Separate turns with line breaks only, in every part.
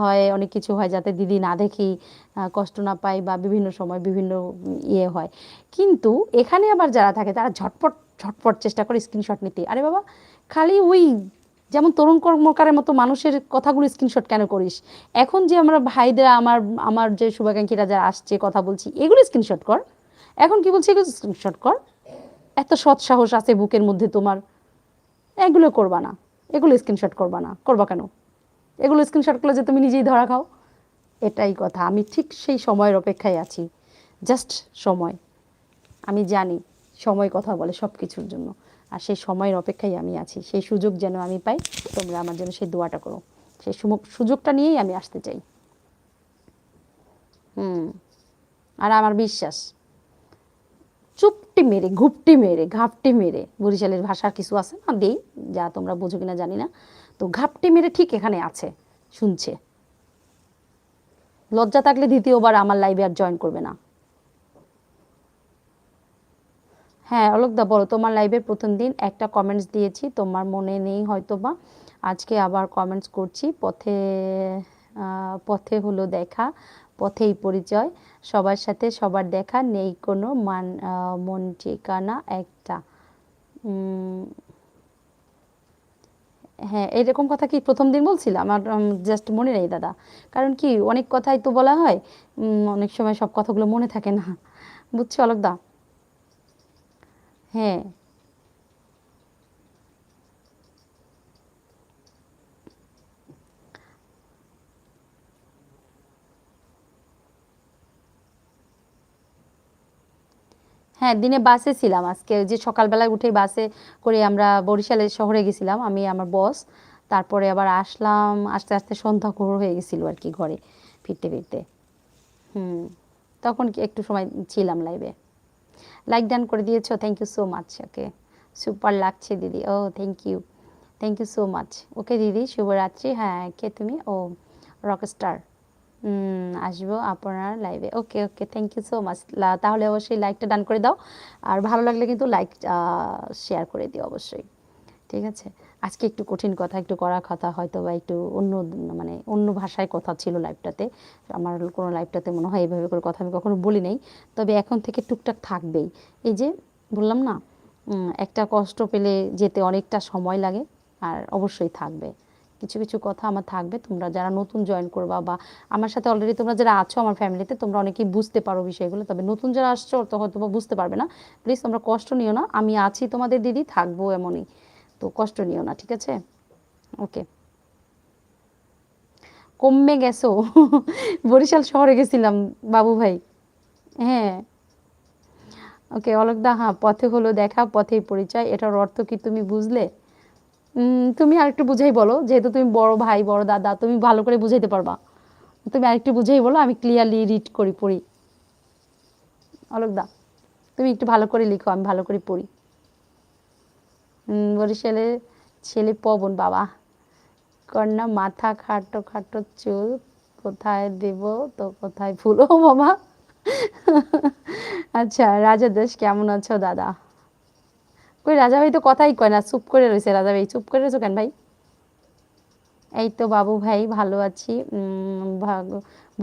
হয়, অনেক কিছু হয় যাতে দিদি না দেখি কষ্ট না পাই বা বিভিন্ন সময় বিভিন্ন ইয়ে হয়। কিন্তু এখানে আবার যারা থাকে, তারা ঝটপট ঝটপট চেষ্টা করে স্ক্রিনশট নিতে। আরে বাবা, খালি ওই যেমন তরুণ কর্মকারের মতো মানুষের কথাগুলো স্ক্রিনশট কেন করিস? এখন যে আমরা ভাইদের আমার আমার যে শুভাকাঙ্ক্ষীরা যারা আসছে, কথা বলছি, এগুলো স্ক্রিনশট কর। এখন কি বলছি, এগুলো স্ক্রিনশট কর। এত সৎ সাহস আছে বুকের মধ্যে তোমার। এগুলো করবা না। এগুলো স্ক্রিনশট করবা না। করবা কেন? এগুলো স্ক্রিনশট করলে যে তুমি নিজেই ধরা খাও। এটাই কথা। আমি ঠিক সেই সময়ের অপেক্ষায় আছি। জাস্ট সময়। আমি জানি সময় কথা বলে সব কিছুর জন্য। আর সেই সময়ের অপেক্ষায় আমি আছি। সেই সুযোগ যেন আমি পাই, তোমরা আমার জন্য সেই দোয়াটা করো। সেই সুযোগটা নিয়েই আমি আসতে চাই। হুম। আর আমার বিশ্বাস। চুপটি মেরে, ঘুপটি মেরে, ঘাপটি মেরে। বরিশালের ভাষার কিছু আছে না? দেই, যা তোমরা বোঝো কিনা জানি না। তো ঘাপটি মেরে ঠিক এখানে আছে, শুনছে। লজ্জা থাকলে দ্বিতীয়বার আমার লাইভে আর জয়েন করবে না। হ্যাঁ অলোকদা বলো, তোমার লাইভের প্রথম দিন একটা কমেন্টস দিয়েছি, তোমার মনে নেই হয়তো বা আজকে আবার কমেন্টস করছি, পথে পথে হলো দেখা। পথেই পরিচয়। সবার সাথে সবার দেখা, নেই কোনো মান মন ঠিকানা একটা। হ্যাঁ এরকম কথা কি প্রথম দিন বলছিলাম? আমার জাস্ট মনে নেই দাদা। কারণ কি, অনেক কথাই তো বলা হয় অনেক সময় সব কথাগুলো মনে থাকে না। বুঝছ অলোকদা হ্যাঁ। হ্যাঁ দিনে বাসে ছিলাম। আজকে যে সকালবেলায় উঠে বাসে করে আমরা বরিশালের শহরে গেছিলাম, আমি, আমার বস। তারপরে আবার আসলাম, আস্তে আস্তে সন্ধ্যা ঘোর হয়ে গেছিল আর কি ঘরে ফিরতে ফিরতে। হুম, তখন একটু সময় ছিলাম লাইভে লাইক ডান করে দিয়েছ thank you so much okay super লাগছে দিদি ও thank you thank you so much okay দিদি, শুভরাত্রি। হ্যাঁ কে তুমি? ও রকস্টার আসব আপনার লাইভে okay okay thank you so much তাহলে অবশ্যই লাইকটা ডান করে দাও। আর ভালো লাগলে কিন্তু লাইক শেয়ার করে দিও অবশ্যই। ঠিক আছে? আজকে একটু কঠিন কথা, একটু কড়া কথা, হয়তো বা একটু অন্য মানে অন্য ভাষায় কথা ছিল লাইভটাতে আমার কোনো লাইভটাতে মনে হয় এইভাবে করে কথা আমি কখনো বলি নাই। তবে এখন থেকে টুকটাক থাকবেই। এই যে বললাম না একটা কষ্ট পেলে যেতে অনেকটা সময় লাগে, আর অবশ্যই থাকবে। কিছু কিছু কথা আমার থাকবে। তোমরা যারা নতুন জয়েন করবা বা আমার সাথে অলরেডি তোমরা যারা আছো আমার ফ্যামিলিতে তোমরা অনেকেই বুঝতে পারো বিষয়গুলো। তবে নতুন যারা আসছো, তো হয়তো বুঝতে পারবে না। প্লিজ তোমরা কষ্ট নিও না। আমি আছি তোমাদের দিদি, থাকব এমনই। তো কষ্ট নিও না, ঠিক আছে? ওকে কমে গেছো। বরিশাল শহরে গেছিলাম, বাবু ভাই। হ্যাঁ। ওকে অলোকদা হ্যাঁ পথে হলো দেখা, পথেই পরিচয়। এটার অর্থ কি তুমি বুঝলে? তুমি আরেকটু বুঝাই বলো যেহেতু তুমি বড় ভাই বড় দাদা তুমি ভালো করে বুঝাইতে পারবা। তুমি আরেকটু বুঝাই বলো আমি ক্লিয়ারলি রিড করি পড়ি। অলোকদা তুমি একটু ভালো করে লিখো আমি ভালো করে পড়ি। উম, বরিশালের ছেলে পবন বাবা কন্যা মাথা খাটো খাটো চুল কোথায় দেব তো কোথায় ফুল? বাবা আচ্ছা রাজা দেশ কেমন আছো দাদা? কই রাজা ভাই তো কথাই কয় না, চুপ করে রয়েছে রাজা ভাই চুপ করে রয়েছো কেন ভাই? এই তো বাবু ভাই, ভালো আছি।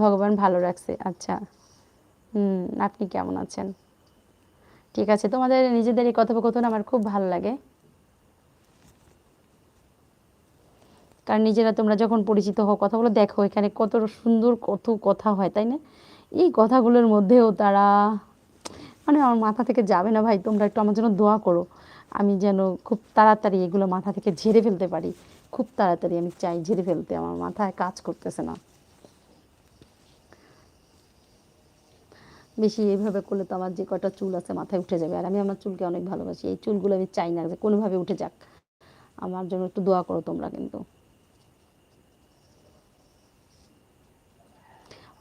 ভগবান ভালো রাখছে আচ্ছা। হুম, আপনি কেমন আছেন? ঠিক আছে, তোমাদের নিজেদের এই কথোপকথন আমার খুব ভালো লাগে। কারণ নিজেরা তোমরা যখন পরিচিত হও, কথাগুলো দেখো, এখানে কত সুন্দর কত কথা হয়, তাই না? এই কথাগুলোর মধ্যেও তারা মানে আমার মাথা থেকে যাবে না ভাই, তোমরা একটু আমার জন্য দোয়া করো। আমি যেন খুব তাড়াতাড়ি এগুলো মাথা থেকে ঝেড়ে ফেলতে পারি। খুব তাড়াতাড়ি আমি চাই ঝেড়ে ফেলতে, আমার মাথায় কাজ করতেছে না। বেশি এইভাবে করলে তো আমার যে কটা চুল আছে মাথায় উঠে যাবে। আর আমি আমার চুলকে অনেক ভালোবাসি। এই চুলগুলো আমি চাই না যে কোনোভাবে উঠে যাক। আমার জন্য একটু দোয়া করো তোমরা কিন্তু।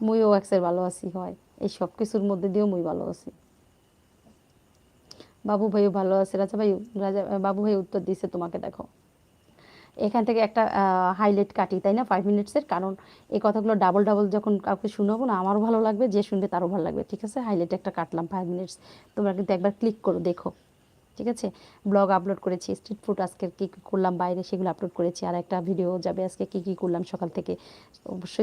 মুইও এক্সের ভালো আছি, হয়। এই সব কিছুর মধ্যে দিয়েও মুই ভালো আছি। বাবু ভাইও ভালো আছে রাজা ভাই রাজা বাবু ভাই উত্তর দিছে তোমাকে, দেখো। এখান থেকে একটা হাইলাইট কাটি, তাই না? ফাইভ মিনিটসের কারণ এই কথাগুলো ডাবল ডাবল যখন কাউকে শোনাবো না, আমারও ভালো লাগবে, যে শুনবে তারও ভালো লাগবে, ঠিক আছে? হাইলাইট একটা কাটলাম ফাইভ মিনিটস তোমরা কিন্তু একবার ক্লিক করো, দেখো, ঠিক আছে? ব্লগ আপলোড করেছি স্ট্রিট ফুড আজকে কী কী করলাম, বাইরে সেগুলো আপলোড করেছি আর একটা ভিডিও যাবে আজকে কী কী করলাম সকাল থেকে। অবশ্যই